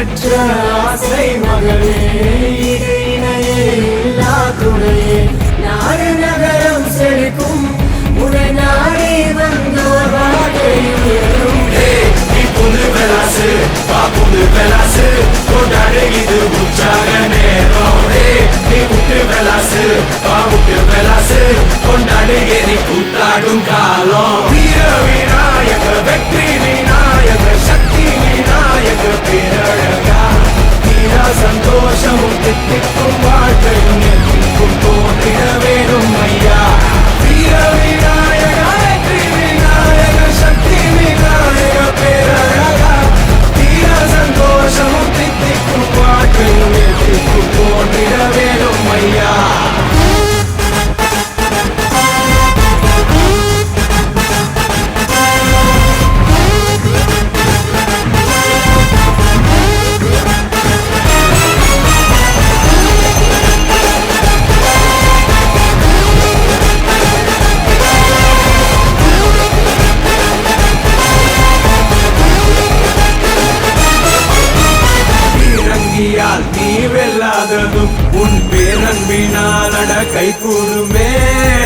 ஈசன் பெற்ற ஆசை மகளே இடு இணையே இல்லா துணையே. நாடு நகரம் செழிக்கும் உனை நாடி வந்தோர் வாழ்க்கை நீ புது பெலாசு வா புது பெலாசு கொண்டாடு இது உற்சாக நேரம். நீ புட்டு பெலாசு வா முட்டு பெலாசு கொண்டாடு எரி கூத்தாடும் காலம். வீர விநாயக வெற்றி விநாயக அட கை கூடுமே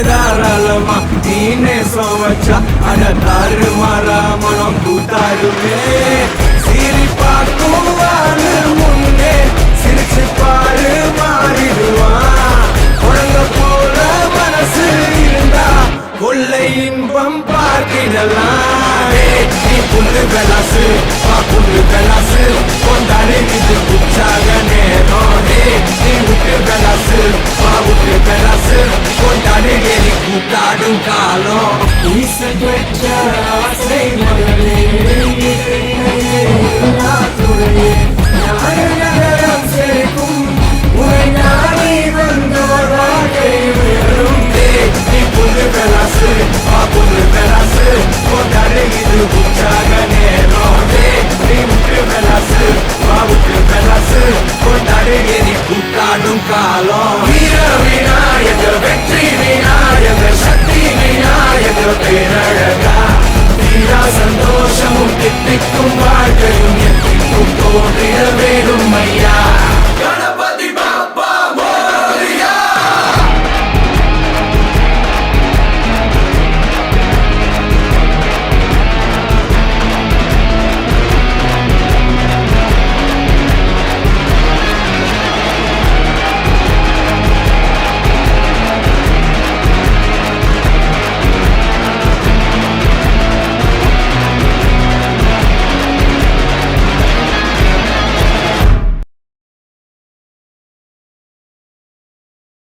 தாராளமா நீ நேசம் வச்சா அட தாறு மாறா மனம் கூத்தாருமே Yeah.